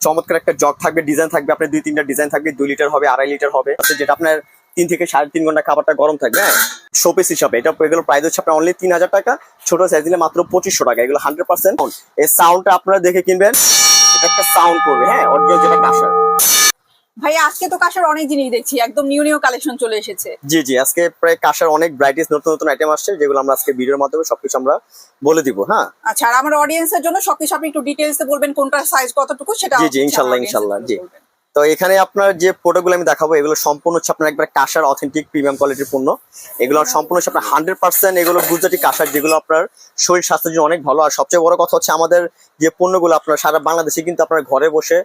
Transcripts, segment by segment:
চমৎকার একটা জগ থাকবে ডিজাইন থাকবে, আপনার দুই তিনটা ডিজাইন থাকবে, দুই লিটার হবে, আড়াই লিটার হবে। যেটা আপনার তিন থেকে সাড়ে তিন ঘণ্টা খাবারটা গরম থাকবে হ্যাঁ? শোপিস হিসাবে। এটা এগুলো প্রাইস হচ্ছে আপনার অনলি তিন হাজার টাকা, ছোট সাইজ দিলে মাত্র পঁচিশশো টাকা। এগুলো হান্ড্রেড পার্সেন্ট এই সাউন্ডটা আপনারা দেখে কিনবেন। এটা একটা সাউন্ড করবে হ্যাঁ? অডিও যেটা কাঁসার ভাই আজকে তো কাশের অনেক জিনিস দেখছি একদম নিউ নিউ কালেকশন চলে এসেছে। জি জি আজকে প্রায় কাঁসার অনেক ভ্যারাইটিস নতুন নতুন আইটেম আসছে যেগুলো আমরা আজকে ভিডিওর মাধ্যমে সবকিছু আমরা বলে দিব হ্যাঁ? আচ্ছা আর আমার অডিয়েন্সের জন্য সবকিছু আপনি একটু ডিটেলসে বলবেন কোনটার সাইজ কতটুকু সেটা জি, জি, ইনশাল্লাহ, জন্য জি। তো এখানে আপনার যে প্রোডাক্টগুলো আমি দেখাবো এগুলো সম্পূর্ণ হচ্ছে আপনার একবার কাঁসার অথেন্টিক প্রিমিয়াম কোয়ালিটির পণ্য। এগুলো সম্পূর্ণ হচ্ছে আপনার হান্ড্রেড পার্সেন্ট এগুলো গুজরাটি কাঁসার যেগুলো আপনার শরীর স্বাস্থ্যের জন্য অনেক ভালো। আর সবচেয়ে বড় কথা হচ্ছে আমাদের যে পণ্যগুলো আপনার সারা বাংলাদেশে কিন্তু আপনার ঘরে বসে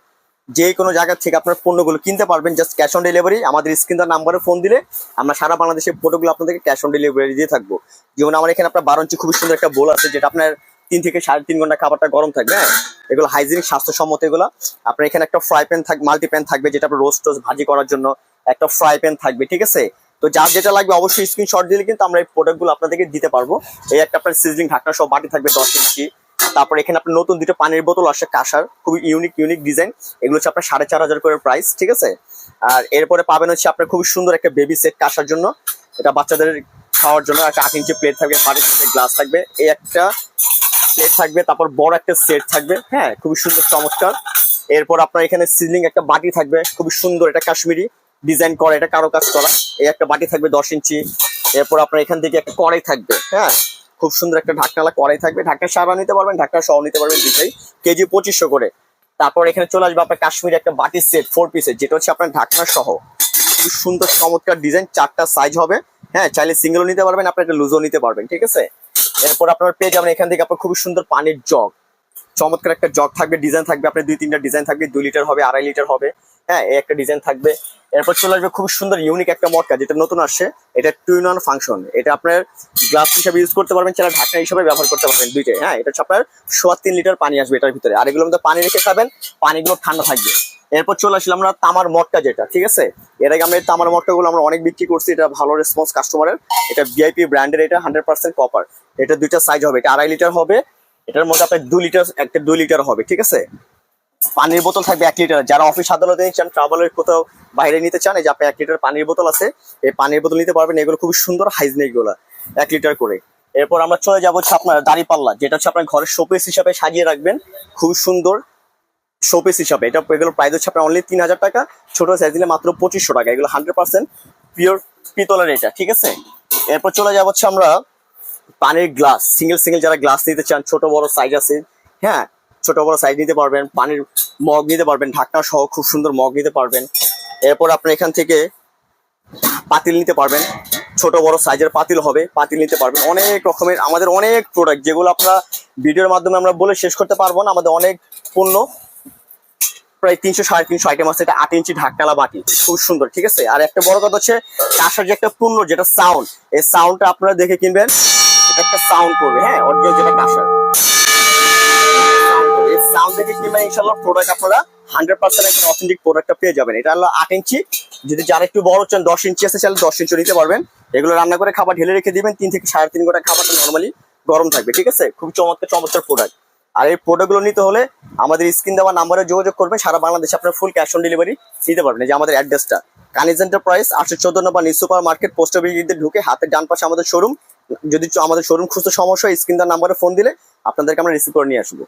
যে কোনো জায়গা থেকে আপনার পণ্যগুলো কিনতে পারবেন জাস্ট ক্যাশ অন ডেলিভারি আমাদের স্ক্রিন নাম্বারে ফোন দিলে আমরা সারা বাংলাদেশের প্রোডাক্টগুলো আপনাদেরকে ক্যাশ অন ডেলিভারি দিয়ে থাকব। যেমন আমার এখানে আপনার বারো ইঞ্চি খুবই সুন্দর একটা বোল আছে, যেটা আপনার তিন থেকে সাড়ে তিন ঘণ্টা খাবারটা গরম থাকবে হ্যাঁ? এগুলো হাইজিনিক স্বাস্থ্যসম্মত এগুলো। আপনার এখানে একটা ফ্রাই প্যান থাকবে মাল্টি প্যান থাকবে, যেটা আপনার রোস্ট টোস্ট ভাজি করার জন্য একটা ফ্রাই প্যান থাকবে, ঠিক আছে? তো যার যেটা লাগবে অবশ্যই স্ক্রিনশট দিলে কিন্তু আমরা এই প্রোডাক্টগুলো আপনাদেরকে দিতে পারব। এই একটা আপনার সিজলিং ঢাকনা সব বাটি থাকবে দশ ইঞ্চি। তারপর এখানে আপনার নতুন দুটো পানির বোতল আসছে কাঁসার, খুবই ইউনিক ইউনিক ডিজাইন এগুলো হচ্ছে আপনার সাড়ে চার হাজার করে প্রাইস ঠিক আছে? আর এরপরে পাবেন হচ্ছে আপনার খুবই সুন্দর একটা বেবি সেট কাঁসার জন্য। এটা বাচ্চাদের খাওয়ার জন্য একটা আট ইঞ্চি প্লেট থাকবে পানির গ্লাস থাকবে। এই একটা প্লেট থাকবে, তারপর বড় একটা সেট থাকবে হ্যাঁ খুবই সুন্দর, চমৎকার। এরপর আপনার এখানে সিলিং একটা বাটি থাকবে, খুবই সুন্দর, এটা কাশ্মীরি ডিজাইন করা, এটা কারও কাজ করা। এই একটা বাটি থাকবে দশ ইঞ্চি এরপর আপনার এখান থেকে একটা কড়াই থাকবে হ্যাঁ খুব সুন্দর একটা ঢাকনালা করাই থাকবে। ঢাকনা সারা নিতে পারবেন ঢাকনা সহ নিতে পারবেন দুটাই। কেজি পঁচিশশো করে। তারপর এখানে চলে আসবে আপনার কাশ্মীর একটা বাটি সেট ফোর পিসের যেটা হচ্ছে আপনার ঢাকনা সহ। খুব সুন্দর চমৎকার ডিজাইন চারটা সাইজ হবে। হ্যাঁ চাইলে সিঙ্গেলও নিতে পারবেন আপনি একটা লুজও নিতে পারবেন, ঠিক আছে? এরপর আপনার পেয়ে যাবেন এখান থেকে আপনার খুব সুন্দর পানির জগ চমৎকার একটা জগ থাকবে ডিজাইন থাকবে, আপনার দুই তিনটা ডিজাইন থাকবে, দুই লিটার হবে, আড়াই লিটার হবে। হ্যাঁ এই একটা ডিজাইন থাকবে। এরপর চলে আসবে খুব সুন্দর ইউনিক একটা মটকা, যেটা নতুন আসছে। এটা টু ইন ওয়ান ফাংশন এটা আপনার গ্লাস হিসাবে ইউজ করতে পারবেন, চাইলে ঢাকনা হিসাবে ব্যবহার করতে পারবেন দুইটাই। হ্যাঁ এটা আপনার সোয়া তিন লিটার পানি আসবে এটার ভিতরে। আর এগুলোর মধ্যে পানি রেখে খাবেন, পানিগুলো ঠান্ডা থাকবে। এরপর চলে আসলাম আমরা তামার মটকা যেটা, ঠিক আছে? এর আগে আমরা তামার মটকাগুলো আমরা অনেক বিক্রি করছি, এটা ভালো রেসপন্স কাস্টমারের এটা ভিআইপি ব্র্যান্ডের এটা হান্ড্রেড পার্সেন্ট কপার এটা দুইটা সাইজ হবে, এটা আড়াই লিটার হবে এটার মধ্যে আপনার দু লিটার একটা দুই লিটার হবে, ঠিক আছে? পানির বোতল থাকবে এক লিটার যারা অফিস আদালতে চান ট্রাভেলের কোথাও বাইরে নিতে চান, এই যে আপনার এক লিটার পানির বোতল আছে, এই পানির বোতল নিতে পারবেন। এগুলো খুব সুন্দর হাইজনিকগুলো, এক লিটার করে। এরপর আমরা চলে যাব হচ্ছে আপনার দাড়ি পাল্লা যেটা হচ্ছে আপনার ঘরের শোপিস হিসাবে সাজিয়ে রাখবেন। খুব সুন্দর শোপিস হিসাবে। এটা, এগুলো প্রাইস হচ্ছে আপনার অনলি তিন হাজার টাকা, ছোট সাইজ দিলে মাত্র পঁচিশশো টাকা। এগুলো হান্ড্রেড পার্সেন্ট পিওর পিতলের এটা, ঠিক আছে? এরপর চলে যাব হচ্ছে আমরা পানির গ্লাস সিঙ্গেল সিঙ্গেল যারা গ্লাস নিতে চান, ছোট, বড় সাইজ আছে হ্যাঁ ছোট, বড় সাইজ নিতে পারবেন, পানির মগ নিতে পারবেন, ঢাকনা সহ খুব সুন্দর মগ নিতে পারবেন। এরপর আপনি এখান থেকে পাতিল নিতে পারবেন, ছোট, বড় সাইজের পাতিল হবে, পাতিল নিতে পারবেন। অনেক রকমের, আমাদের অনেক প্রোডাক্ট যেগুলো আপনারা ভিডিওর মাধ্যমে আমরা বলে শেষ করতে পারব না, আমাদের অনেক পণ্য প্রায় তিনশো, সাড়ে তিনশো আইটেম আছে, এটা আট ইঞ্চি ঢাকনালা বাটি, খুব সুন্দর, ঠিক আছে? আর একটা বড় কথা হচ্ছে কাঁসার যে একটা পণ্য, যেটা সাউন্ড এই সাউন্ডটা আপনারা দেখে কিনবেন। এটা একটা সাউন্ড করবে হ্যাঁ? অরিজিনাল যেটা ইনশাল্লাহ প্রোডাক্ট আপনারা হান্ড্রেড পার্সেন্ট একটা অথেন্টিক প্রোডাক্টটা পেয়ে যাবেন। এটা হলো আট ইঞ্চি। যদি যারা একটু বড় দশ ইঞ্চি আছে, চাইলে দশ ইঞ্চি নিতে পারবেন। এগুলো রান্না করে খাবার ঢেলে রেখে দিবেন, তিন থেকে সাড়ে তিন ঘণ্টা খাবারটা নর্মালি গরম থাকবে, ঠিক আছে? খুব চমৎকার চমৎকার প্রোডাক্ট আর এই প্রোডাক্টগুলো নিতে হলে আমাদের স্ক্রিন দেওয়া নাম্বারে যোগাযোগ করবেন, সারা বাংলাদেশে আপনার ফুল ক্যাশ অন ডেলিভারি নিতে পারবেন। যে আমাদের অ্যাড্রেসটা কানিজ এন্টারপ্রাইজ আটশো চোদ্দ নম্বর নিউ সুপার মার্কেট পোস্ট অফিসে ঢুকে হাতের ডান পাশে আমাদের শোরুম যদি আমাদের শোরুম খুঁজতে সমস্যা হয়, স্ক্রিন নাম্বারে ফোন দিলে আপনাদেরকে আমরা রিসিভ করে নিয়ে আসব।